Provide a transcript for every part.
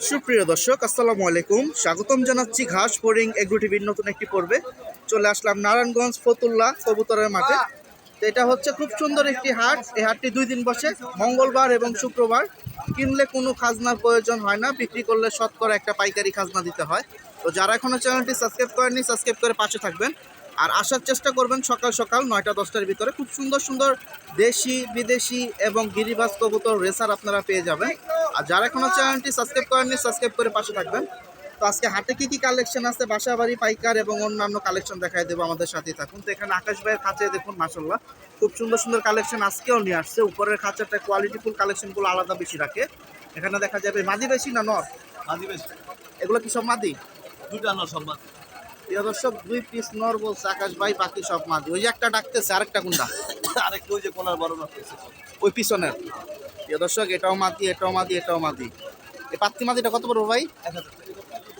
সুপ্রিয় দর্শক, আসসালামু আলাইকুম। স্বাগতম জানাচ্ছি ঘাস ফোরিং এগ্রো টিভির নতুন একটি পর্বে। চলে আসলাম নারায়ণগঞ্জ ফতুল্লা কবুতরের মাঠে। তো এটা হচ্ছে খুব সুন্দর একটি হাট। এই হাটটি দুই দিন বসে, মঙ্গলবার এবং শুক্রবার। কিনলে কোনো খাজনার প্রয়োজন হয় না, বিক্রি করলে শতকরা একটা পাইকারি খাজনা দিতে হয়। তো যারা এখনও চ্যানেলটি সাবস্ক্রাইব করেননি, সাবস্ক্রাইব করে পাশে থাকবেন। আর আসার চেষ্টা করবেন সকাল সকাল নয়টা দশটার ভিতরে। খুব সুন্দর সুন্দর দেশি বিদেশি এবং গিরিবাজ কবুতর রেসার আপনারা পেয়ে যাবেন। আর যারা এখনও চ্যানেলটি সাবস্ক্রাইব করেননি সাবস্ক্রাইব করে পাশে থাকবেন। তো আজকে হাটে কী কী কালেকশন আছে? বাসাবাড়ি পাইকার এবং অন্যান্য কালেকশন দেখাই দেবো আমাদের সাথেই থাকুন। তো এখানে আকাশ ভাইয়ের খাঁচায় দেখুন মাসাল্লাহ খুব সুন্দর সুন্দর কালেকশন আজকেও নিয়ে আসছে। উপরের খাঁচাটা কোয়ালিটিফুল কালেকশনগুলো আলাদা বেশি রাখে। এখানে দেখা যাবে মাদি বেশি না নর? মাঝি বেশি এগুলো কি সব মাদি? দুটা না সম্মান প্রিয় দর্শক দুই পিস নর বলছে আকাশ ভাই বাকি সব মাদি। ওই যে একটা ডাকতেছে আরেকটা কোনটা আরেকটা ওই যে কোনার বড় ওই পিছনের। প্রিয় দর্শক এটাও মাদি এটাও মাদি এটাও মাদি। এই পাত্তি মাদিটা কত বড় ভাই?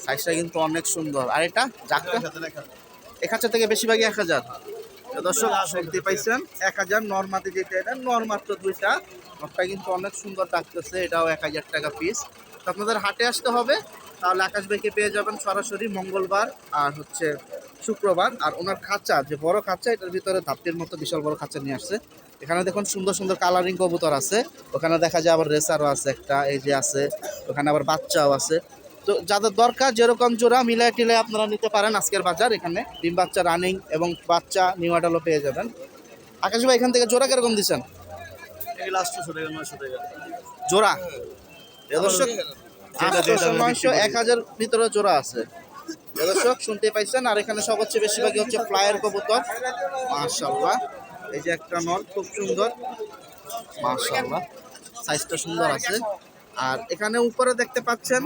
সাইজটা কিন্তু অনেক সুন্দর। আর এটা জাকটা এক হাজার থেকে বেশিরভাগই এক হাজার। দর্শক দেখতে পাইছেন এক হাজার নর্মাতে যেটা এটা নর মাত্র দুইটা। নরটা কিন্তু অনেক সুন্দর ডাকতেছে এটাও এক হাজার টাকা পিস তো আপনাদের হাটে আসতে হবে। তাহলে আকাশ ভাইকে পেয়ে যাবেন সরাসরি মঙ্গলবার আর হচ্ছে শুক্রবার। আর ওনার খাঁচা যে বড় খাঁচা এটার ভিতরে ধাপটির মতো বিশাল বড় খাঁচা নিয়ে আসছে। এখানে দেখুন সুন্দর সুন্দর কালারিং কবুতর আছে। ওখানে দেখা যায় আবার রেসারও আছে একটা এই যে আছে। ওখানে আবার বাচ্চাও আছে। তো যাদের দরকার যেরকম জোড়া মিলাই টিলে আপনারা নিতে পারেন আজকের বাজার। এখানে ডিম বাচ্চা রানিং এবং বাচ্চা নিউ আডালও পেয়ে যাবেন। আকাশ ভাই এখান থেকে জোড়া কীরকম দিচ্ছেন? জোড়া? দর্শক যেটা আটশো যেটা আমি নয়শো এক হাজার ভিতরে জোড়া আছে। দর্শক শুনতে পাইছেন? আর এখানে সবচেয়ে বেশিরভাগই হচ্ছে ফ্লায়ার কবুতর। মার্শাল্লাহ এই যে একটা নল খুব সুন্দর। মার্শাল্লাহ সাইজটা সুন্দর আছে। আর এখানে উপরে দেখতে পাচ্ছেন,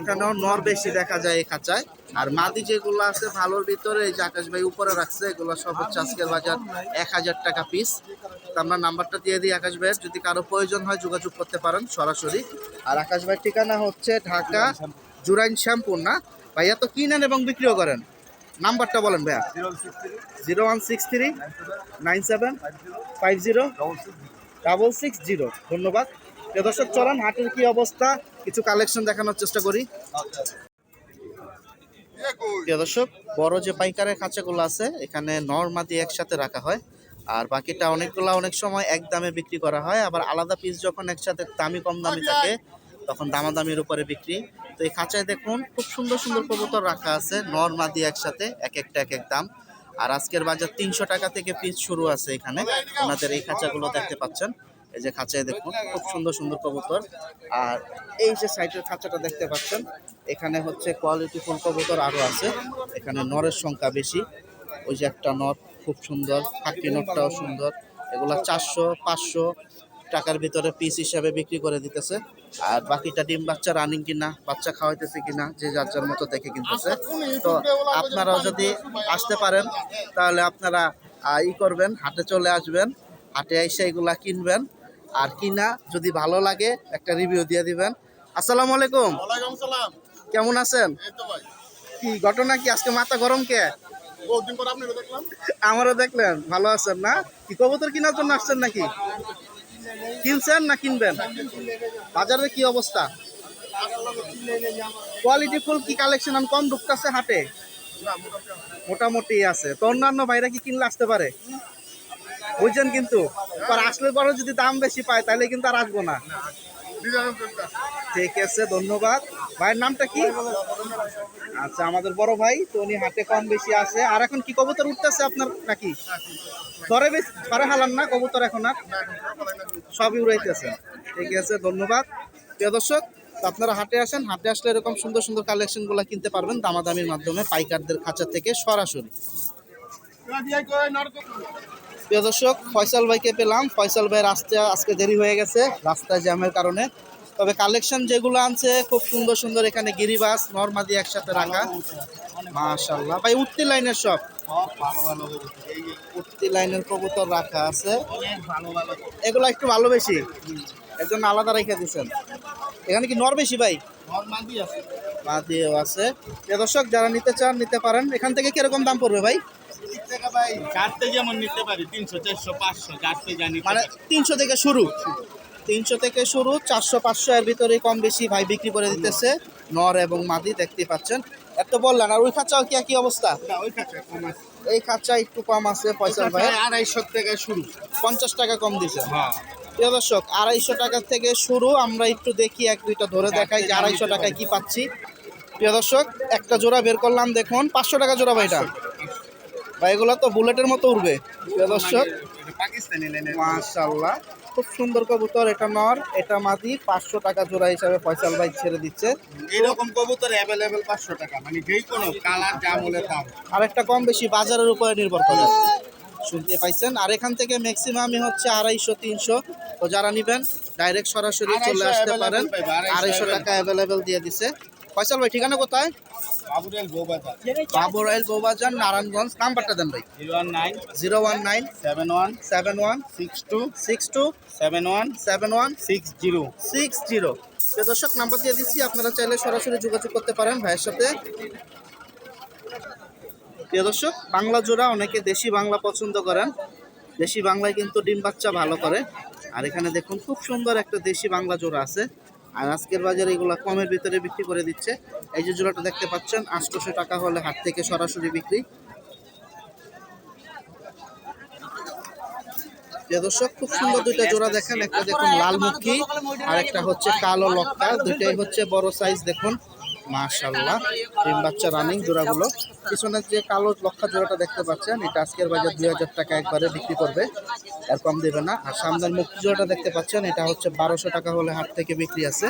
এখানেও নর বেশি দেখা যায় এই খাঁচায়। আর মাদি যেগুলো আছে, ভালোর ভিতরে এই যে আকাশ ভাই উপরে রাখছে, এগুলো সব হচ্ছে আজকের বাজার এক হাজার টাকা পিস তো আমরা নাম্বারটা দিয়ে দিই আকাশ ভাইয়ের, যদি কারও প্রয়োজন হয় যোগাযোগ করতে পারেন সরাসরি। আর আকাশ ভাইয়ের ঠিকানা হচ্ছে ঢাকা জুরাইন শ্যামপুর, না? ভাইয়া তো কিনেন এবং বিক্রিও করেন। নাম্বারটা বলেন ভাইয়া। Zero one six three, nine seven, five zero, double six zero. ধন্যবাদ। দর্শক, চলান হাটের কি অবস্থা? কিছু কালেকশন দেখানোর চেষ্টা করি। দর্শক, বড় যে পাইকারের খাঁচাগুলো আছে, এখানে নর্মাদি একসাথে রাখা হয়। আর বাকিটা অনেকগুলো অনেক সময় এক দামে বিক্রি করা হয়। আবার আলাদা পিস যখন একসাথে দামি কম দামি থাকে, তখন দামাদামির উপরে বিক্রি। তো এই খাঁচায় দেখুন, খুব সুন্দর সুন্দর কবুতর রাখা আছে নর্মাদি একসাথে, এক একটা, এক এক দাম। আর আজকের বাজার তিনশো টাকা থেকে পিস শুরু আছে এখানে। ওনাদের এই খাঁচাগুলো দেখতে পাচ্ছেন। এই যে খাঁচায় দেখুন, খুব সুন্দর সুন্দর কবুতর। আর এই যে সাইডের খাঁচাটা দেখতে পাচ্ছেন, এখানে হচ্ছে কোয়ালিটি ফুল কবুতর আরও আছে। এখানে নরের সংখ্যা বেশি। ওই যে একটা নর, খুব সুন্দর। ফাঁকি নটটাও সুন্দর। এগুলা চারশো, পাঁচশো টাকার ভিতরে পিস হিসাবে বিক্রি করে দিতেছে। আর বাকিটা ডিম বাচ্চা রানিং কিনা, বাচ্চা খাওয়াইতেছে কিনা, যে যার যার মতো দেখে কিনতেছে। তো আপনারাও যদি আসতে পারেন, তাহলে আপনারা ই করবেন, হাটে চলে আসবেন। হাটে এসে এগুলা কিনবেন। আর কিনা যদি ভালো লাগে একটা রিভিউ দিয়ে দিবেন। আসসালামু আলাইকুম। সালাম। কেমন আছেন? কি ঘটনা কি? আজকে মাথা গরম কে? আমারও দেখলেন ভালো আছেন না? কি কবুতর কেনার জন্য আসছেন নাকি? কিনছেন না কিনবেন? বাজারে কি অবস্থা? কোয়ালিটি ফুল কি কালেকশন আমি কম ঢুকতেছে হাটে। মোটামুটি আছে। তো অন্যান্য ভাইরা কি কিনলে আসতে পারে? বুঝছেন কিন্তু? পর আসলে পরে যদি দাম বেশি পায়, তাহলে কিন্তু আর আসব না। ঠিক আছে, ধন্যবাদ। ভাইয়ের নামটা কি? আচ্ছা আমাদের বড় ভাই, তো উনি হাতে কম বেশি আছে আর এখন কি কবুতর উঠতেছে আপনার নাকি? ধরে বেশি, ধরে হালান না, কবুতর এখন আর? সবই উড়াইতেছে। ঠিক আছে, ধন্যবাদ। প্রিয় দর্শক আপনারা হাটে আসেন। হাটে আসলে এরকম সুন্দর সুন্দর কালেকশনগুলো কিনতে পারবেন দামাদামির মাধ্যমে পাইকারদের খাঁচা থেকে সরাসরি। প্রিয় দর্শক ফয়সাল ভাইকে পেলাম। ফয়সাল ভাইয়ের আসতে আজকে দেরি হয়ে গেছে রাস্তায় জ্যামের কারণে। তবে কালেকশন যেগুলো আনছে খুব সুন্দর সুন্দর এখানে গিরিবাস নর্মাদি একসাথে রাখা। মাশাল্লাহ ভাই উঠতি লাইনের সব? উঠতি লাইনের কবুতর রাখা আছে। এগুলো একটু ভালো বেশি? এর জন্য আলাদা রেখে দিচ্ছেন এখানে কি নর বেশি ভাই? মাদিও আছে। দর্শক যারা নিতে চান নিতে পারেন। এখান থেকে কীরকম দাম পড়বে ভাই? কাটতে যেমন নিতে পারি তিনশো চারশো পাঁচশো কাটতে জানি মানে তিনশো থেকে শুরু। তিনশো থেকে শুরু চারশো পাঁচশো এর ভিতরে কম বেশি ভাই বিক্রি করে দিতেছে। নর এবং মাদি দেখতেই পাচ্ছেন। এত বললেন আর ওই খাঁচাও কি একই অবস্থা? এই খাঁচা একটু কম আছে পয়সা ভাই। আড়াইশো থেকে শুরু। পঞ্চাশ টাকা কম দিছে। হ্যাঁ। প্রিয় দর্শক আড়াইশো টাকা থেকে শুরু আমরা একটু দেখি এক দুইটা ধরে দেখাই যে আড়াইশো টাকায় কি পাচ্ছি। প্রিয় দর্শক একটা জোড়া বের করলাম দেখুন পাঁচশো টাকা জোড়া ভাই ভাই এগুলো তো বুলেটের মতো উড়বে। দর্শক মাশাল্লাহ খুব সুন্দর কবুতর এটা নর এটা মাদি পাঁচশো টাকা জোড়া হিসাবে ফয়সাল ভাই ছেড়ে দিচ্ছে। এইরকম কবুতর অ্যাভেলেবেল পাঁচশো টাকা মানে যেই কোনো কালার দাম। আর একটা কম বেশি বাজারের উপরে নির্ভর করে। শুনতে পাইছেন? আর এখান থেকে ম্যাক্সিমামই হচ্ছে আড়াইশো তিনশো। তো যারা নেবেন ডাইরেক্ট সরাসরি চলে আসতে পারেন। আড়াইশো টাকা অ্যাভেলেবেল দিয়ে দিছে। ফয়সাল ভাই ঠিকানা কোথায়? বাবুরেল বৌবাজার। বাবুরাইল বৌবাজার নারায়ণগঞ্জ। নাম্বারটা দেন ভাই। Zero one nine zero one nine seven one seven one six two six two seven one seven one six zero. Six zero. দর্শক নাম্বার দিয়ে দিচ্ছি আপনারা চাইলে সরাসরি যোগাযোগ করতে পারেন ভাইয়ের সাথে। প্রিয় দর্শক বাংলা জোড়া অনেকে দেশি বাংলা পছন্দ করেন। দেশি বাংলায় কিন্তু ডিম বাচ্চা ভালো করে। আর এখানে দেখুন খুব সুন্দর একটা দেশি বাংলা জোড়া আছে। আর আজকের বাজারে এগুলো কমের ভিতরে বিক্রি করে দিচ্ছে। এই যে জোড়াটা দেখতে পাচ্ছেন, আটশোশো টাকা হলে হাত থেকে সরাসরি বিক্রি। দর্শক, খুব সুন্দর দুইটা জোড়া দেখেন। একটা দেখুন লালমুখী আর একটা হচ্ছে কালো লক্কা। দুইটাই হচ্ছে বড় সাইজ দেখুন। মাশাল্লাহ ডিম বাচ্চা রানিং জোড়াগুলো। পিছনের যে কালো লক্ষা জোড়াটা দেখতে পাচ্ছেন, এটা আজকের বাজার দুই হাজার টাকা একবারে বিক্রি করবে। আর কম দেবে না। আর সামনের মুক্তি জোড়াটা দেখতে পাচ্ছেন, এটা হচ্ছে বারোশো টাকা হলে হাট থেকে বিক্রি আছে।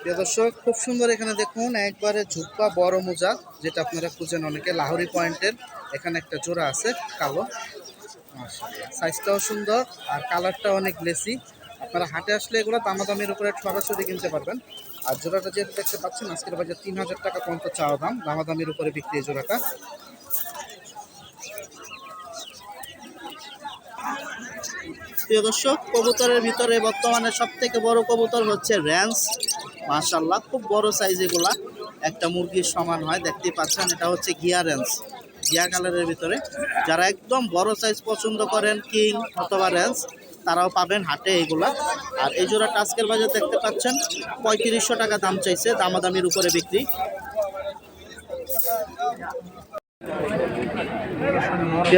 প্রিয় দর্শক, খুব সুন্দর এখানে দেখুন, একবারে ঝুপা বড় মোজা, যেটা আপনারা খুঁজেন অনেকে, লাহোরি পয়েন্টের। এখানে একটা জোড়া আছে, কালো। সাইজটাও সুন্দর, আর কালারটা অনেক গ্লেসি আপনারা হাটে আসলে এগুলো দামাদামির উপরে সরাসরি কিনতে পারবেন। আর জোড়াটা যেহেতু দেখতে পাচ্ছেন, আজকের বাজার তিন হাজার টাকা পর্যন্ত চাওয়া দাম, দামাদামির উপরে বিক্রি এই জোড়াটা। দর্শক, কবুতরের ভিতরে বর্তমানে সব থেকে বড় কবুতর হচ্ছে র্যান্স মাশাল্লাহ খুব বড় সাইজ এগুলা। একটা মুরগির সমান হয় দেখতে পাচ্ছেন, এটা হচ্ছে গিয়া র্যান্স গিয়া কালারের ভিতরে। যারা একদম বড় সাইজ পছন্দ করেন, কিং অথবা র্যান্স তারাও পাবেন হাটে এইগুলা আর এই জোড়া টাস্কের বাজার দেখতে পাচ্ছেন, পঁয়ত্রিশশো টাকা দাম চাইছে, দামাদামির উপরে বিক্রি।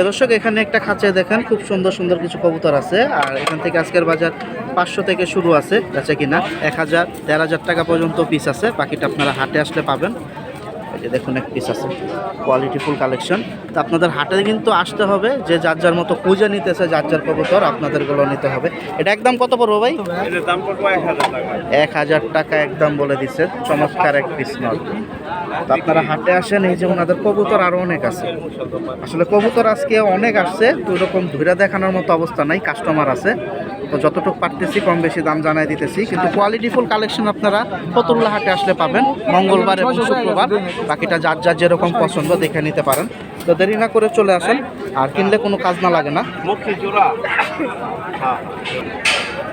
দর্শক, এখানে একটা খাঁচায় দেখেন, খুব সুন্দর সুন্দর কিছু কবুতর আছে। আর এখান থেকে আজকের বাজার পাঁচশো থেকে শুরু আছে, বেচা কিনা। এক হাজার, দেড় হাজার টাকা পর্যন্ত পিস আছে, বাকিটা আপনারা হাটে আসলে পাবেন। যে দেখুন এক পিস আছে। কোয়ালিটি ফুল কালেকশন তো আপনাদের হাটে কিন্তু আসতে হবে যে যার যার মতো খুঁজে নিতেছে যার যার কবুতর আপনাদেরগুলো নিতে হবে। এটা একদম কত পড়ব ভাই? এক হাজার টাকা। একদম বলে দিচ্ছে। চমৎকার এক পিস নল। তো আপনারা হাটে আসেন এই যে ওনাদের কবুতর আরও অনেক আছে। আসলে কবুতর আজকে অনেক আসছে তো ওরকম ধরে দেখানোর মতো অবস্থা নাই কাস্টমার আছে। তো যতটুকু পারতেছি কম বেশি দাম জানাই দিতেছি। কিন্তু কোয়ালিটি ফুল কালেকশন আপনারা ফতুল্লা হাটে আসলে পাবেন মঙ্গলবার এবং শুক্রবার। বাকিটা যার যার যেরকম পছন্দ দেখে নিতে পারেন। তো দেরি না করে চলে আসেন, আর কিনলে কোনো কাজ না লাগে না। জোড়া।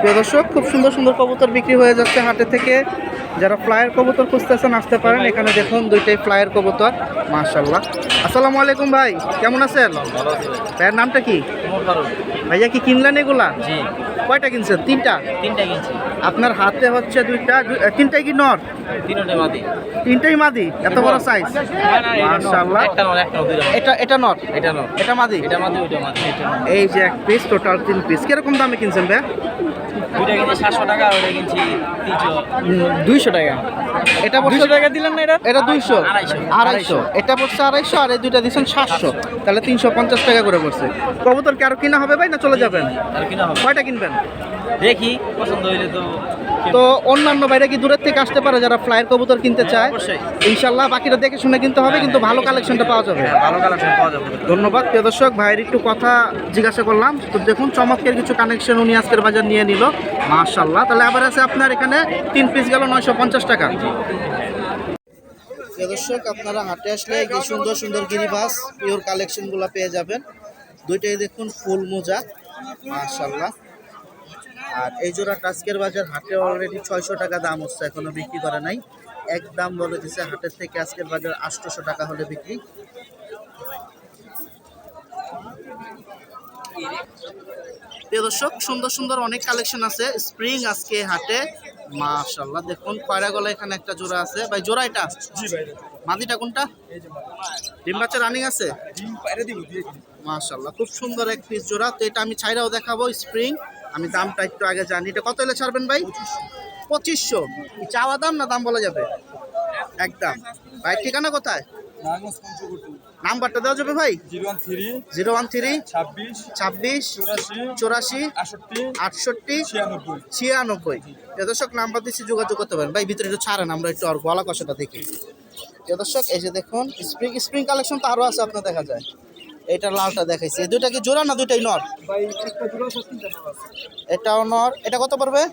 প্রিয় দর্শক খুব সুন্দর সুন্দর কবুতর বিক্রি হয়ে যাচ্ছে হাটে থেকে। যারা ফ্লায়ার কবুতর খুঁজতেছেন আসতে পারেন। এখানে দেখুন দুইটাই ফ্লায়ার কবুতর। মাশাল্লাহ আসসালামু আলাইকুম ভাই কেমন আছেন? ভাইয়ের নামটা কি? ভাইয়া কি কিনলেন এগুলা? কয়টা কিনছেন? তিনটা? তিনটা কিনছি। আপনার হাতে হচ্ছে দুইটা তিনটাই কি নর? তিনটাই মাদি। এত বড় সাইজ নর। এটা এটা নর? এটা নর। এটা মাদি? এটা মাদি ওইটা মাদি। এই যে এক পিস টোটাল তিন পিস কীরকম দামে কিনছেন ভাই দুইটা কিনছি সাতশো টাকা আর কিনছি দুইশো টাকা। এটা দুইশো টাকা দিলেন না এটা? এটা দুইশো। আড়াইশো। আড়াইশো। এটা পড়ছে আড়াইশো আর এই দুইটা দিচ্ছেন সাতশো। তাহলে তিনশো পঞ্চাশ টাকা করে পড়ছে। কবুতর কি আরও কিনা হবে ভাই না চলে যাবেন? আর কিনা হবে? কয়টা কিনবেন? দেখি পছন্দ হইলে তো তো অন্যান্য বাইরে কি দূরের থেকে আসতে পারে যারা ফ্লাইয়ের কবুতর কিনতে চায়? ইনশাল্লাহ বাকিটা দেখে শুনে কিনতে হবে কিন্তু ভালো কালেকশনটা পাওয়া যাবে। হ্যাঁ ভালো কালেকশন পাওয়া যাবে। ধন্যবাদ। প্রিয় দর্শক ভাইয়ের একটু কথা জিজ্ঞাসা করলাম। তো দেখুন চমৎকার কিছু কানেকশন উনি আজকের বাজার নিয়ে নিল। মাশাল্লাহ তাহলে আবার আছে আপনার এখানে তিন পিস গেল নয়শো পঞ্চাশ টাকা। দর্শক আপনারা হাটে আসলে এই যে সুন্দর সুন্দর গিরিবাস পিওর কালেকশনগুলো পেয়ে যাবেন। দুইটাই দেখুন ফুল মোজা। মাশাল্লাহ আর এই জোড়া টাস্কের বাজার হাটে অলরেডি ছয়শো টাকা দাম হচ্ছে এখনও বিক্রি করে নাই। এক দাম বলে দিছে হাটের থেকে আজকের বাজার আটশোশো টাকা হলে বিক্রি। প্রিয় দর্শক সুন্দর সুন্দর অনেক কালেকশন আছে স্প্রিং আজকে হাটে। মাশাল্লাহ দেখুন কয়রা গলা এখানে একটা জোড়া আছে। ভাই জোড়া এটা? মাদিটা কোনটা? ডিম বাচ্চা রানিং আছে? মাশাল্লাহ খুব সুন্দর এক পিস জোড়া। তো এটা আমি ছাইরাও দেখাবো স্প্রিং আমি দামটা একটু আগে জানি। এটা কত এলে ছাড়বেন ভাই? পঁচিশশো। চাওয়া দাম না দাম বলা যাবে? একদম। ভাই ঠিকানা কোথায়? নাম্বারটা দেওয়া যাবে ভাই? জিরো ওয়ান থ্রি ছাব্বিশ চুরাশি আটষট্টি ছিয়ানব্বই। দর্শক নাম্বার দিচ্ছি যোগাযোগ করতে পারেন। ভাই ভিতরে একটু ছাড়েন আমরা একটু আর গলা কষাটা দেখি। দর্শক এই যে দেখুন স্প্রিং স্প্রিং কালেকশন তো আরও আছে আপনার দেখা যায়। এটা লালটা দেখাইছি। দুইটা কি জোড়া না দুইটাই নর? এটাও নর। এটা কত পড়বে?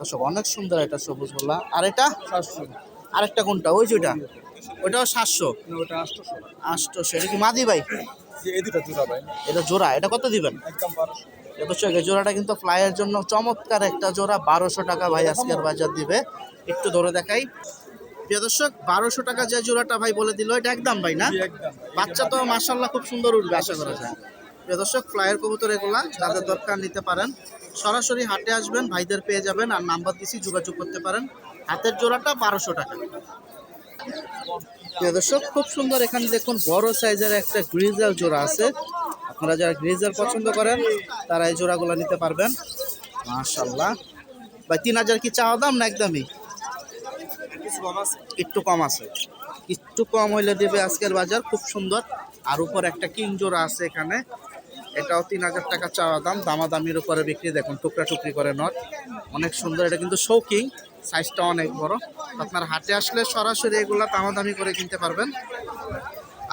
দর্শক অনেক সুন্দর এটা সবুজ বললা। আর এটা? আরেকটা কোনটা? ওই যেটা ওটাও সাতশো আটশো এটা কি মাদি ভাই? এই দুটা জোড়া ভাই। এটা জোড়া। এটা কত দিবেন? বারোশো। জোড়াটা কিন্তু ফ্লাইয়ের জন্য চমৎকার একটা জোড়া। বারোশো টাকা ভাই আজকের বাজার দিবে। একটু ধরে দেখাই। প্রিয় দর্শক বারোশো টাকা যে জোড়াটা ভাই বলে দিল এটা একদম ভাই না? বাচ্চা তো মাসাল্লাহ খুব সুন্দর উঠবে আশা করা যায়। প্রিয় দর্শক ফ্লাইয়ের কবুতর এগুলা যাদের দরকার নিতে পারেন। সরাসরি হাটে আসবেন ভাইদের পেয়ে যাবেন আর নাম্বার দিছি যোগাযোগ করতে পারেন। হাতের জোড়াটা বারোশো টাকা। প্রিয় দর্শক খুব সুন্দর এখানে দেখুন বড় সাইজের একটা গ্রিজাল জোড়া আছে। আপনারা যারা গ্রিজাল পছন্দ করেন তারা এই জোড়াগুলো নিতে পারবেন। মাশাল্লাহ ভাই তিন হাজার কি চাওয়া দাম না একদমই? একটু কম আছে। একটু কম হইলে দেবে আজকের বাজার, খুব সুন্দর। আর উপর একটা কিং জোড়া আছে এখানে। এটাও তিন হাজার টাকা চাওয়া দাম, দামাদামির উপরে বিক্রি, দেখুন, টুকরা টুকরি করে নট। অনেক সুন্দর, এটা কিন্তু শৌকিং সাইজটা অনেক বড়। আপনার হাটে আসলে সরাসরি এগুলা দামাদামি করে কিনতে পারবেন।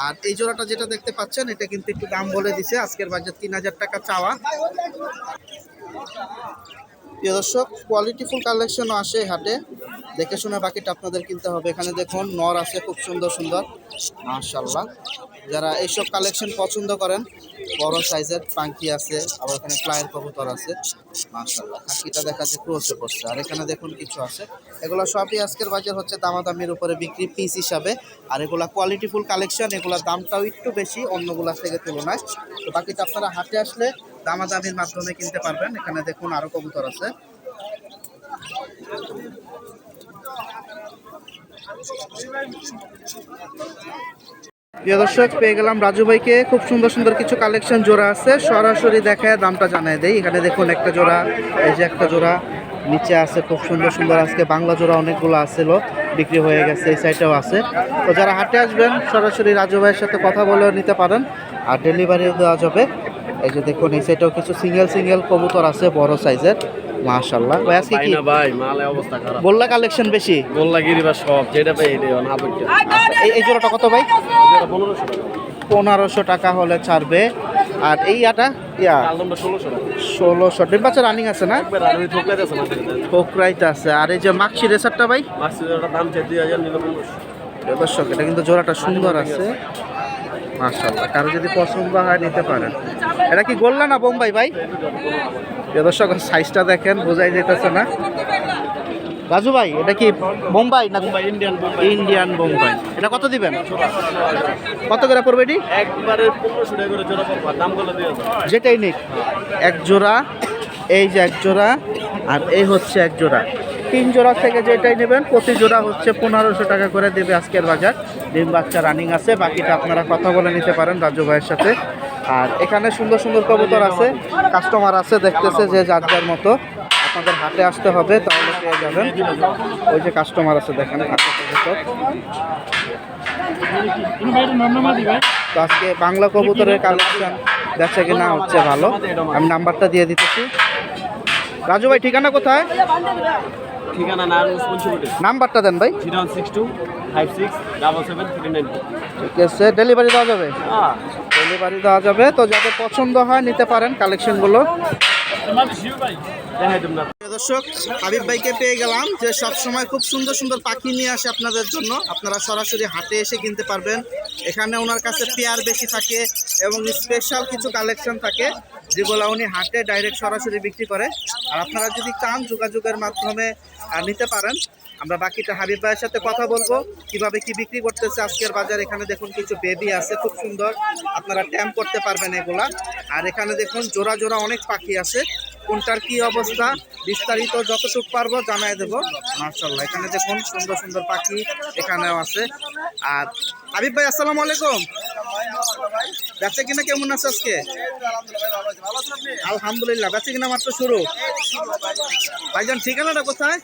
আর এই জোড়াটা যেটা দেখতে পাচ্ছেন, এটা কিন্তু একটু দাম বলে দিছে। আজকের বাজার তিন হাজার টাকা চাওয়া। প্রিয় দর্শক কোয়ালিটিফুল কালেকশনও আসে হাটে। দেখে শুনে বাকিটা আপনাদের কিনতে হবে। এখানে দেখুন, নর আছে, খুব সুন্দর সুন্দর। মাশাল্লাহ যারা এইসব কালেকশন পছন্দ করেন, বড় সাইজের পাঙ্কি আছে, আবার এখানে ফ্লাইয়ের কবুতর আছে। মাশাল্লাহ খাসিটা দেখা যাচ্ছে ক্রোচে পড়ছে। আর এখানে দেখুন কিছু আছে। এগুলো সবই আজকের বাজার হচ্ছে দামাদামির উপরে বিক্রি পিস হিসাবে। আর এগুলা কোয়ালিটিফুল কালেকশন এগুলোর দামটাও একটু বেশি, অন্যগুলার থেকে তুলনায়। তো বাকিটা আপনারা হাটে আসলে দামাদামির মাধ্যমে কিনতে পারবেন। এখানে দেখুন আরও কবুতর আছে। দর্শক, পেয়ে গেলাম রাজু ভাইকে। খুব সুন্দর সুন্দর কিছু কালেকশন জোড়া আছে। সরাসরি দেখায় দামটা জানাই দেয় এখানে দেখুন একটা জোড়া, এই যে একটা জোড়া। নিচে আছে খুব সুন্দর সুন্দর। আজকে বাংলা জোড়া অনেকগুলো আছিল, বিক্রি হয়ে গেছে, এই সাইডেও আছে। তো যারা হাটে আসবেন, সরাসরি রাজু ভাইয়ের সাথে কথা বলেও নিতে পারেন। আর ডেলিভারিও দেওয়া যাবে। এই যে দেখুন এই সাইডেও কিছু সিঙ্গেল সিঙ্গেল কবুতর আছে বড় সাইজের মাশাল্লাহ ভাই আজকে কি? ভাই মালে অবস্থা খারাপ। বললা কালেকশন বেশি? গিরিবা সব যেটা পাই এটা না এই- এই জোড়াটা কত ভাই? পনেরোশো টাকা। পনেরোশো টাকা হলে ছাড়বে। আর এই আটা? ইয়া। ষোলোশো ডিম বাচ্চা রানিং আছে না? আছে আর এই যে মাক্সি রেসারটা ভাই? দর্শক এটা কিন্তু জোড়াটা সুন্দর আছে। মাশাল্লাহ কারও যদি পছন্দ হয় নিতে পারেন। এটা কি গোল্লা না বোম্বাই ভাই? দর্শক সাইজটা দেখেন বোঝাই যেতেছে না। রাজু ভাই এটা কি বোম্বাই না ইন্ডিয়ান ইন্ডিয়ান বোম্বাই। এটা কত দিবেন? কত করে পড়বে এটি? একবারে যেটাই নিক এক জোড়া এই যে এক জোড়া আর এই হচ্ছে এক জোড়া। তিন জোড়া থেকে যেটাই নেবেন প্রতি জোড়া হচ্ছে পনেরোশো টাকা করে দেবে আজকের বাজার। ডিম বাচ্চা রানিং আছে বাকিটা আপনারা কথা বলে নিতে পারেন রাজু ভাইয়ের সাথে। আর এখানে সুন্দর সুন্দর কবুতর আছে কাস্টমার আছে দেখতেছে যে যার যার মতো। আপনাদের হাটে আসতে হবে তাহলে পেয়ে যাবেন। ওই যে কাস্টমার আছে দেখেন হাতে তো আজকে বাংলা কবুতরের কালেকশন বেচা কিনা হচ্ছে ভালো। আমি নাম্বারটা দিয়ে দিতেছি। রাজু ভাই ঠিকানা কোথায়? ঠিকানা নাম্বারটা দেন ভাই। ঠিক আছে ডেলিভারি দেওয়া যাবে? ডেলিভারি দেওয়া যাবে। তো যাদের পছন্দ হয়, নিতে পারেন কালেকশনগুলো। দর্শক, হাবিব ভাইকে পেয়ে গেলাম যে সব সময় খুব সুন্দর সুন্দর পাখি নিয়ে আসে আপনাদের জন্য। আপনারা সরাসরি হাটে এসে কিনতে পারবেন। এখানে ওনার কাছে পেয়ার বেশি থাকে এবং স্পেশাল কিছু কালেকশন থাকে, যেগুলো উনি হাটে ডাইরেক্ট সরাসরি বিক্রি করে। আর আপনারা যদি চান, যোগাযোগের মাধ্যমে নিতে পারেন। আমরা বাকিটা হাবিব ভাইয়ের সাথে কথা বলব। কীভাবে কি বিক্রি করতেছে আজকের বাজার? এখানে দেখুন কিছু বেবি আছে, খুব সুন্দর। আপনারা ট্যাম্প করতে পারবেন এগুলা। আর এখানে দেখুন জোড়া জোড়া অনেক পাখি আছে। কোনটার কি অবস্থা? বিস্তারিত যতটুকু পারব জানাই দেবো। মার্শাল্লাহ এখানে দেখুন সুন্দর সুন্দর পাখি এখানেও আছে। আর হাবিব ভাই, আসসালামু আলাইকুম। বেচা কিনা কেমন আছে আজকে? আলহামদুলিল্লাহ বেচা কিনা মাত্র শুরু। ভাইজান ঠিকানাটা কোথায়?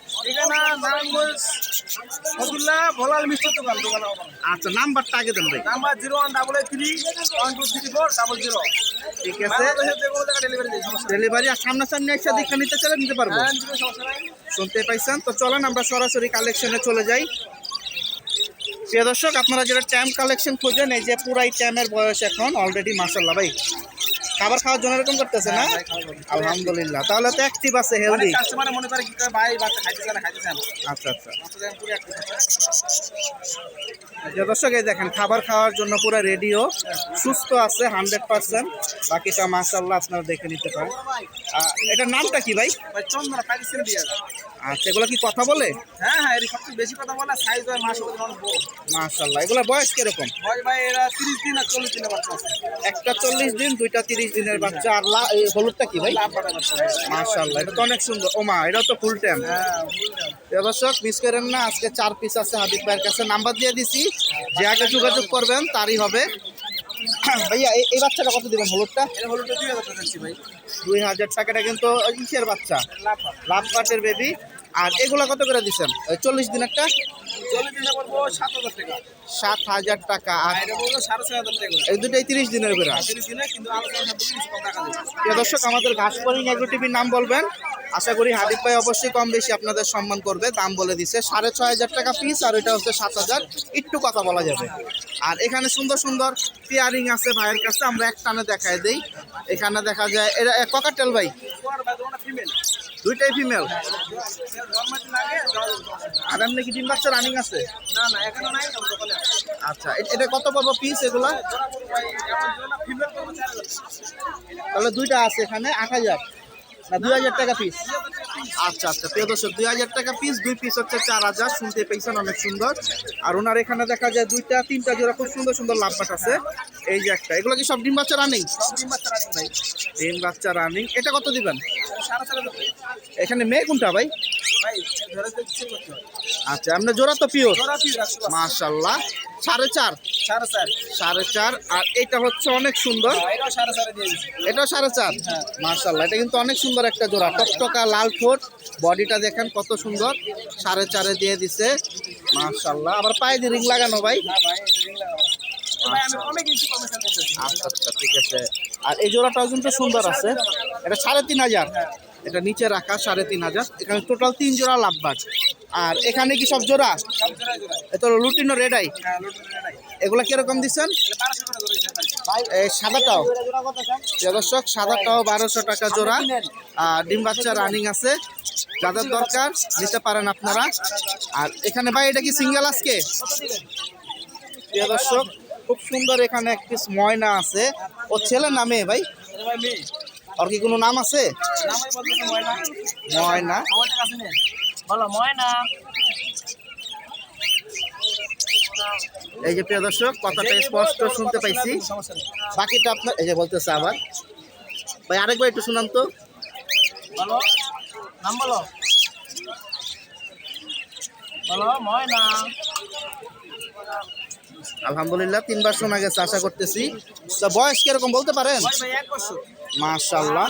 আচ্ছা নাম্বারটা আগে দেন ভাই। Number zero one double eight three one two three four double zero. ঠিক আছে। ডেলিভারি আর সামনাসামনি একসাথে দেখে নিতে চলে নিতে পারব। নাই। শুনতে পাইছেন? তো চলেন আমরা সরাসরি কালেকশনে চলে যাই। প্রিয় দর্শক আপনারা যেটা ট্যাম কালেকশন খুঁজেন এই যে পুরাই ট্যামের বয়স এখন অলরেডি মাসাল্লাহ ভাই। খাবার খাওয়ার জন্য এরকম করতেছে না? আলহামদুলিল্লাহ। তাহলে তো অ্যাক্টিভ আছে হেলদি কাস্টমার মনে করে কি করে ভাই বাচ্চা খাইতেছে না খাইতেছে না। আচ্ছা আচ্ছা। দর্শক এই দেখেন খাবার খাওয়ার জন্য পুরো রেডিও সুস্থ আছে হান্ড্রেড পার্সেন্ট বাকিটা মাসাল্লাহ আপনারা দেখে নিতে পারেন। এটার নামটা কি ভাই? পাকিস্তানি আচ্ছা এগুলো কি কথা বলে? হ্যাঁ হ্যাঁ এর সবচেয়ে বেশি কথা বলা সাইজ হয় মাস ওদের অনেক বড়। এগুলো বয়স কীরকম? ভাই ভাই এরা তিরিশ দিন আর চল্লিশ দিনের বাচ্চা আছে। একটা চল্লিশ দিন দুইটা তিরিশ দিনের বাচ্চা আর লা- এই হলুদটা কি ভাই? লাভ মাশাল্লাহ এটা তো অনেক সুন্দর। ওমা এটাও তো ফুল টাইম হ্যাঁ দর্শক মিস করেন না আজকে চার পিস আছে হাবিব ভাইয়ের কাছে নাম্বার দিয়ে দিছি। যে আগে যোগাযোগ করবেন তারই হবে। ভাইয়া এই- বাচ্চাটা কত দিবেন? হলুদটা? দুই হাজার টাকা ভাই। দুই হাজার টাকাটা কিন্তু ইসের বাচ্চা। লাভ লাভ বেবি আর এগুলা কত করে দিচ্ছেন? চল্লিশ দিনে পড়ব সাত হাজার টাকা। আর এই দুটাই তিরিশ দিনের করে দর্শক আমাদের ঘাসপরিং এগ্রো টিভির নাম বলবেন। আশা করি হাবিব ভাই অবশ্যই কম বেশি আপনাদের সম্মান করবে। দাম বলে দিছে সাড়ে ছয় হাজার টাকা পিস আর এটা হচ্ছে সাত হাজার। একটু কথা বলা যাবে। আর এখানে সুন্দর সুন্দর পেয়ারিং আছে ভাইয়ের কাছে, আমরা এক টানে দেখায় দিই। এখানে দেখা যায় এটা ককাটেল ভাই? দুইটাই ফিমেল আর কি ডিম বাচ্চা রানিং আছে? আচ্ছা এটা কত পাবো পিস এগুলা? তাহলে দুইটা আছে এখানে, আট হাজার। না দুই হাজার টাকা পিস আচ্ছা আচ্ছা প্রিয় দর্শক দুই হাজার টাকা পিস দুই পিস হচ্ছে চার হাজার। শুনতে পেয়েছেন অনেক সুন্দর। আর ওনার এখানে দেখা যায় দুইটা তিনটা জোড়া খুব সুন্দর সুন্দর লাভবাট আছে। এই যে একটা এগুলো কি সব ডিম বাচ্চা রানিং ডিম বাচ্চা রানিং এটা কত দিবেন? এখানে মেয়ে কোনটা ভাই? আচ্ছা আপনার জোড়া তো পিওর মাশাল্লাহ। সাড়ে চার। সাড়ে চার। সাড়ে চার আর এটা হচ্ছে অনেক সুন্দর। এটাও সাড়ে চারে দিয়ে এটাও সাড়ে চার? মার্শাল্লাহ এটা কিন্তু অনেক সুন্দর একটা জোড়া। টকটকা লাল ঠোঁট বডিটা দেখেন কত সুন্দর। সাড়ে চারে দিয়ে দিছে। মার্শাল্লাহ আবার পায়ে দিয়ে রিং লাগানো ভাই। এটা করতেছি আচ্ছা আচ্ছা ঠিক আছে। আর এই জোড়াটাও কিন্তু সুন্দর আছে। এটা সাড়ে তিন হাজার। এটা নিচে রাখা সাড়ে তিন হাজার। এখানে টোটাল তিন জোড়া লাভবাট আর এখানে কি সব জোড়া? এত লুটিনো রেডাই এগুলা কীরকম দিচ্ছেন? সাদাটাও। দর্শক, সাদাটাও বারোশো টাকা জোড়া। আর ডিম বাচ্চা রানিং আছে। যাদের দরকার, নিতে পারেন আপনারা। আর এখানে ভাই, এটা কি সিঙ্গেল আজকে? দর্শক, খুব সুন্দর এখানে একটি ময়না আছে। ও ছেলে নামে ভাই? আর কি কোনো নাম আছে? ময়না। ময়না? বলো এই যে প্রিয় দর্শক কথাটা স্পষ্ট শুনতে পাইছি। বাকিটা আপনার এই যে বলতেছে আবার। ভাই আরেকবার একটু শুনান তো। বলো নাম বলো। বলো ময়না। আলহামদুলিল্লাহ তিনবার শোনা গেছে আশা করতেছি। তো বয়স কীরকম বলতে পারেন? এক বছর। মাশাল্লাহ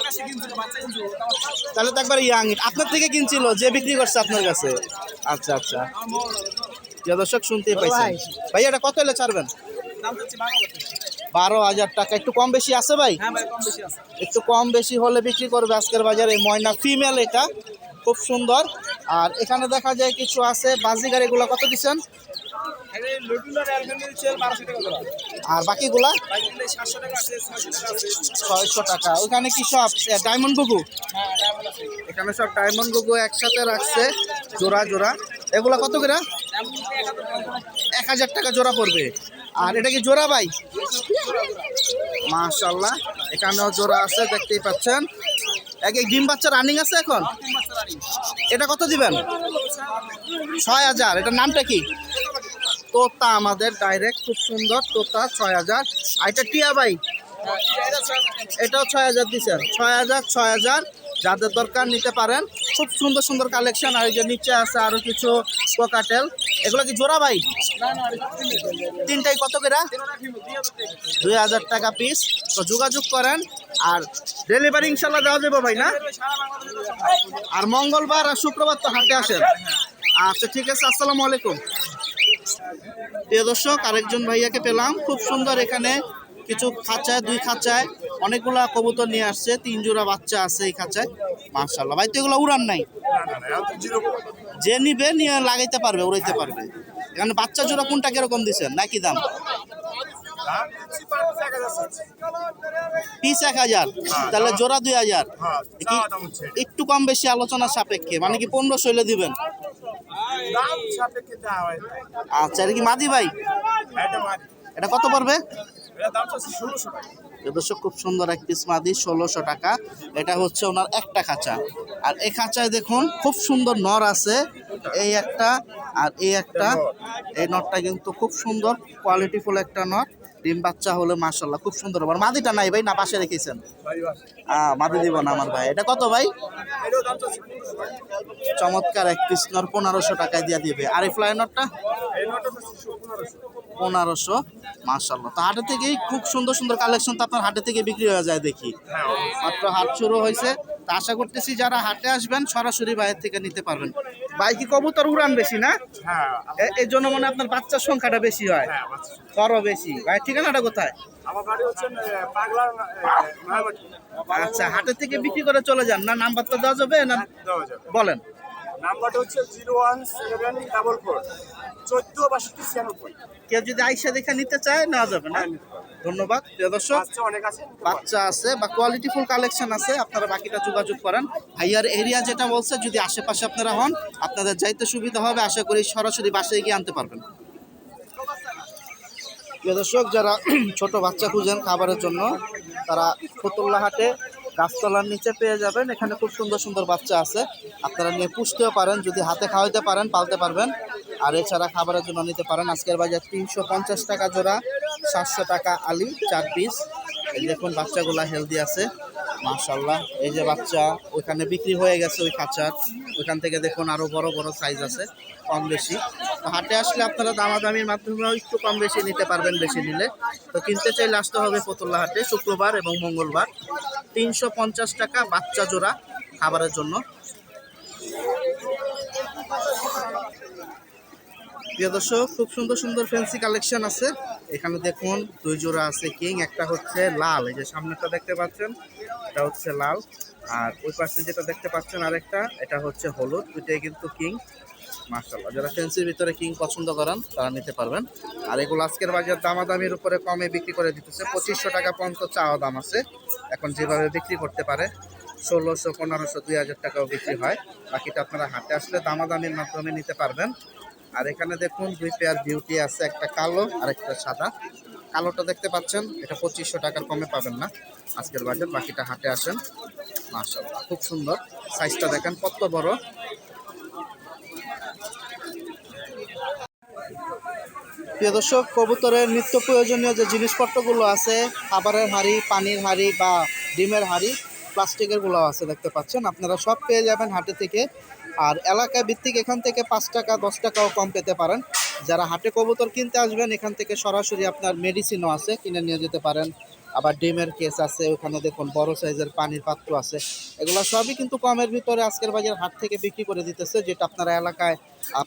তাহলে তো একবার ইয়াং আপনার থেকে কিনছিল যে বিক্রি করছে আপনার কাছে? আচ্ছা আচ্ছা। প্রিয় দর্শক শুনতেই পাইছেন। ভাই। এটা কত হলে ছাড়বেন? বারো হাজার টাকা। একটু কম বেশি আছে ভাই? হ্যাঁ একটু কম বেশি হলে বিক্রি করবে আজকের বাজারে। ময়না ফিমেল এটা। খুব সুন্দর। আর এখানে দেখা যায় কিছু আছে। বাজিগার এগুলো কত দিচ্ছেন? আর বাকিগুলা? ছয়শো টাকা ওইখানে কি সব ডায়মন্ড গুগু হ্যাঁ এখানে সব ডায়মন্ড গুগু একসাথে রাখছে জোড়া জোড়া। এগুলা কত করে? এক হাজার টাকা এক হাজার টাকা জোড়া পড়বে। আর এটা কি জোড়া ভাই? মাশাল্লাহ এখানেও জোড়া আছে দেখতেই পাচ্ছেন। এক এক ডিম বাচ্চা রানিং আছে এখন? এটা কত দিবেন? ছয় হাজার। এটার নামটা কি? তোতা আমাদের ডাইরেক্ট খুব সুন্দর তোতা ছয় হাজার। আর এটা টিয়া বাই এটাও ছয় হাজার দিচ্ছেন ছয় হাজার ছয় হাজার, যাদের দরকার নিতে পারেন। খুব সুন্দর সুন্দর কালেকশন আর এই যে নিচে আছে আরও কিছু কোকাটেল এগুলো কি জোড়া ভাই? তিনটাই কত করে? দুই হাজার টাকা পিস তো যোগাযোগ করেন। আর ডেলিভারি ইনশাল্লাহ দেওয়া যাবে ভাই, না? আর মঙ্গলবার আর শুক্রবার তো হাটে আসেন। আচ্ছা ঠিক আছে। আসসালামু আলাইকুম। প্রিয় দর্শক আরেকজন ভাইয়াকে পেলাম। খুব সুন্দর এখানে কিছু খাঁচায় দুই খাঁচায় অনেকগুলা কবুতর নিয়ে আসছে। তিন জোড়া বাচ্চা আছে এই খাঁচায়। মার্শাল্লাহ ভাই তো এগুলো উড়ান নাই? যে নিবে নিয়ে লাগাইতে পারবে উড়াইতে পারবে। এখানে বাচ্চা জোড়া কোনটা কীরকম দিচ্ছেন নাকি দাম? পিস এক হাজার। তাহলে জোড়া দুই হাজার। একটু কম বেশি আলোচনা সাপেক্ষে। মানে কি পনেরোশো হলে দিবেন? আচ্ছা এটা কি মাদি ভাই? এটা কত পড়বে? দর্শক খুব সুন্দর এক পিস মাদি ষোলোশো টাকা। এটা হচ্ছে ওনার একটা খাঁচা। আর এই খাঁচায় দেখুন খুব সুন্দর নর আছে। এই একটা আর এই একটা। এই নরটা কিন্তু খুব সুন্দর কোয়ালিটিফুল একটা নর। ডিম বাচ্চা হলে মাশাল্লাহ খুব সুন্দর। আবার মাদিটা নাই ভাই, না পাশে রেখেছেন? মাদি দিব না আমার ভাই। এটা কত ভাই? চমৎকার এক নর পনেরোশো টাকায় দিয়ে দিবে। আর এই ফ্লাই নটটা? পনেরোশো মার্শাল্লাহ তো হাটে থেকেই খুব সুন্দর সুন্দর কালেকশন তো আপনার হাটে থেকে বিক্রি হয়ে যায় দেখি। মাত্র হাট শুরু হয়েছে। তা আশা করতেছি যারা হাটে আসবেন, সরাসরি বাইরের থেকে নিতে পারবেন। ভাই কি কবুতর উড়ান বেশি না? এ- এই জন্য মনে আপনার বাচ্চার সংখ্যাটা বেশি হয়। বড় বেশি। ভাই ঠিকানাটা কোথায়? আচ্ছা হাটের থেকে বিক্রি করে চলে যান না? নাম্বার তো দেওয়া যাবে না? বলেন। নাম্বারটা হচ্ছে zero one seven double four. চোদ্দ বাষট্টি ছিয়ানব্বই। কেউ যদি আইসা দেখে নিতে চায় নেওয়া যাবে না? ধন্যবাদ। প্রিয় দর্শক বাচ্চা আছে বা কোয়ালিটি ফুল কালেকশন আছে আপনারা বাকিটা যোগাযোগ করেন। ভাইয়ার এরিয়া যেটা বলছে যদি আশেপাশে আপনারা হন আপনাদের যাইতে সুবিধা হবে। আশা করি সরাসরি বাসায় গিয়ে আনতে পারবেন। প্রিয় দর্শক যারা ছোট বাচ্চা খুঁজেন খাবারের জন্য তারা ফতুল্লা হাটে গাছতলার নিচে পেয়ে যাবেন। এখানে খুব সুন্দর সুন্দর বাচ্চা আছে। আপনারা নিয়ে পুষতেও পারেন যদি হাতে খাওয়াইতে পারেন পালতে পারবেন। আর এছাড়া খাবারের জন্য নিতে পারেন। আজকের বাজার তিনশো পঞ্চাশ টাকা জোড়া। সাতশো টাকা আলি, চার পিস এই দেখুন, বাচ্চাগুলা হেলদি আছে। মাশাল্লাহ এই যে বাচ্চা, ওইখানে বিক্রি হয়ে গেছে ওই খাঁচার। ওইখান থেকে দেখুন আরও বড় বড় সাইজ আছে, কম বেশি। তো হাটে আসলে আপনারা দামাদামির মাধ্যমেও একটু কম বেশি নিতে পারবেন, বেশি নিলে। তো কিনতে চাইলে আসতে হবে ফতুল্লা হাটে, শুক্রবার এবং মঙ্গলবার। তিনশো পঞ্চাশ টাকা বাচ্চা জোড়া খাবারের জন্য। প্রিয় দর্শক, খুব সুন্দর সুন্দর ফ্যান্সি কালেকশন আছে। এখানে দেখুন, দুই জোড়া আছে কিং একটা হচ্ছে লাল। এই যে সামনেটা দেখতে পাচ্ছেন, এটা হচ্ছে লাল। আর ওই পাশে যেটা দেখতে পাচ্ছেন আরেকটা, এটা হচ্ছে হলুদ দুইটাই কিন্তু কিং মার্শাল্লাহ যারা ফ্যান্সির ভিতরে কিং পছন্দ করেন, তারা নিতে পারবেন। আর এগুলো আজকের বাজার দামাদামির উপরে কমে বিক্রি করে দিতেছে। পঁচিশশো টাকা পর্যন্ত চাওয়া দাম আছে। এখন যেভাবে বিক্রি করতে পারে, ষোলোশো, পনেরোশো, দুই হাজার টাকাও বিক্রি হয়। বাকিটা আপনারা হাটে আসলে দামাদামির মাধ্যমে নিতে পারবেন। আর এখানে দেখুন দুই পেয়ার বিউটি আছে, একটা কালো আর একটা সাদা। কালোটা দেখতে পাচ্ছেন, এটা পঁচিশশো টাকার কমে পাবেন না। আজকের বাজার বাকিটা হাটে আসেন। মাশাল্লাহ খুব সুন্দর। সাইজটা দেখেন কত বড়। প্রিয় দর্শক, কবুতরের নিত্য প্রয়োজনীয় যে জিনিসপত্রগুলো আছে, খাবারের হাঁড়ি, পানির হাঁড়ি বা ডিমের হাঁড়ি প্লাস্টিকেরগুলো আছে, দেখতে পাচ্ছেন। আপনারা সব পেয়ে যাবেন হাটে থেকে। আর এলাকা ভিত্তিক এখান থেকে পাঁচ টাকা, দশ টাকাও কম পেতে পারেন। যারা হাটে কবুতর কিনতে আসবেন, এখান থেকে সরাসরি আপনার মেডিসিনও আছে, কিনে নিয়ে যেতে পারেন। আবার ডিমের কেস আছে, ওখানে দেখুন বড় সাইজের পানির পাত্র আছে। এগুলো সবই কিন্তু কমের ভিতরে আজকের বাজার হাট থেকে বিক্রি করে দিতেছে, যেটা আপনারা এলাকায়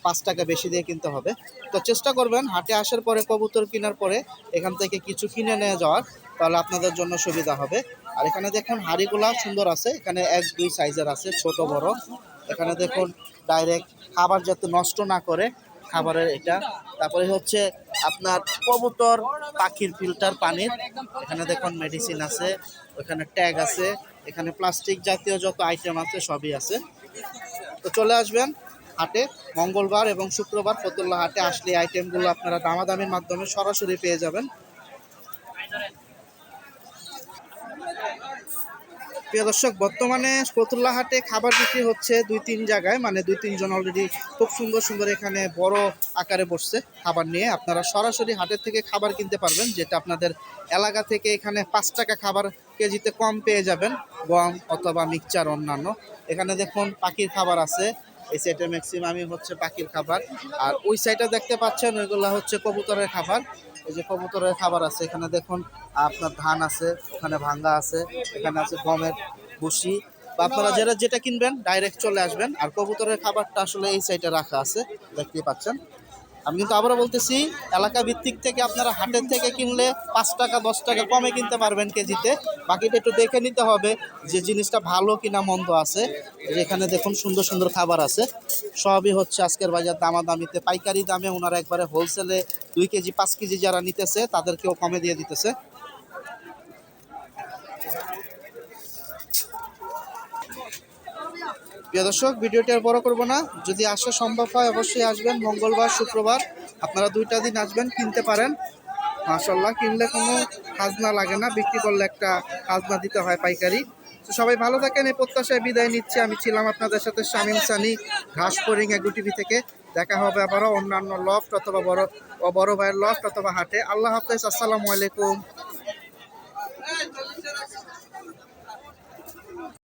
পাঁচ টাকা বেশি দিয়ে কিনতে হবে। তো চেষ্টা করবেন, হাটে আসার পরে, কবুতর কেনার পরে, এখান থেকে কিছু কিনে নিয়ে যাওয়ার, তাহলে আপনাদের জন্য সুবিধা হবে। আর এখানে দেখুন হাঁড়িগুলা সুন্দর আছে, এখানে এক, দুই সাইজের আছে, ছোট, বড়। এখানে দেখুন ডাইরেক্ট খাবার যাতে নষ্ট না করে, খাবারের এটা। তারপরে হচ্ছে আপনার কবুতর পাখির ফিল্টার পানির। এখানে দেখুন মেডিসিন আছে, ওখানে ট্যাগ আছে, এখানে প্লাস্টিক জাতীয় যত আইটেম আছে, সবই আছে। তো চলে আসবেন হাটে, মঙ্গলবার এবং শুক্রবার ফতুল্লা হাটে। আসলে আইটেমগুলো আপনারা দামাদামির মাধ্যমে সরাসরি পেয়ে যাবেন। প্রিয় দর্শক, বর্তমানে ফতুল্লা হাটে খাবার বিক্রি হচ্ছে দুই তিন জায়গায় মানে দুই তিনজন অলরেডি খুব সুন্দর সুন্দর এখানে বড় আকারে বসছে খাবার নিয়ে। আপনারা সরাসরি হাটের থেকে খাবার কিনতে পারবেন, যেটা আপনাদের এলাকা থেকে এখানে পাঁচ টাকা খাবার কেজিতে কম পেয়ে যাবেন, গম অথবা মিক্সচার অন্যান্য। এখানে দেখুন পাখির খাবার আছে, এই সাইডে ম্যাক্সিমামই হচ্ছে পাখির খাবার। আর ওই সাইডে দেখতে পাচ্ছেন, ওইগুলা হচ্ছে কবুতরের খাবার। এই যে কবুতরের খাবার আছে, এখানে দেখুন, আপনার ধান আছে, ওখানে ভাঙ্গা আছে, এখানে আছে গমের ভুসি। বা আপনারা যারা যেটা কিনবেন ডাইরেক্ট চলে আসবেন। আর কবুতরের খাবারটা আসলে এই সাইডে রাখা আছে, দেখতেই পাচ্ছেন। আমি কিন্তু আবারও বলতেছি এলাকা ভিত্তিক থেকে আপনারা হাটের থেকে কিনলে পাঁচ টাকা, দশ টাকা কমে কিনতে পারবেন কেজিতে। বাকিটা একটু দেখে নিতে হবে যে জিনিসটা ভালো কিনা মন্দ আছে। এখানে দেখুন সুন্দর সুন্দর খাবার আছে। সবই হচ্ছে আজকের বাজার দামাদামিতে। পাইকারি দামে ওনারা একবারে হোলসেলে দুই কেজি, পাঁচ কেজি যারা নিতেছে, তাদেরকেও কমে দিয়ে দিতেছে। প্রিয় দর্শক, ভিডিওটি আর বড় করব না। যদি আসা সম্ভব হয়, অবশ্যই আসবেন। মঙ্গলবার, শুক্রবার আপনারা দুইটা দিন আসবেন, কিনতে পারেন। মাশাল্লাহ কিনলে কোনো খাজনা লাগে না। বিক্রি করলে একটা খাজনা দিতে হয় পাইকারি। তো সবাই ভালো থাকেন, এই প্রত্যাশায় বিদায় নিচ্ছি। আমি ছিলাম আপনাদের সাথে শামিম সানি, ঘাস পোরিং এগ্রো টিভি থেকে। দেখা হবে আবারও অন্যান্য লফট অথবা বড় বড় ভাইয়ের লফট অথবা হাটে। আল্লাহ হাফেজ, আসসালামু আলাইকুম।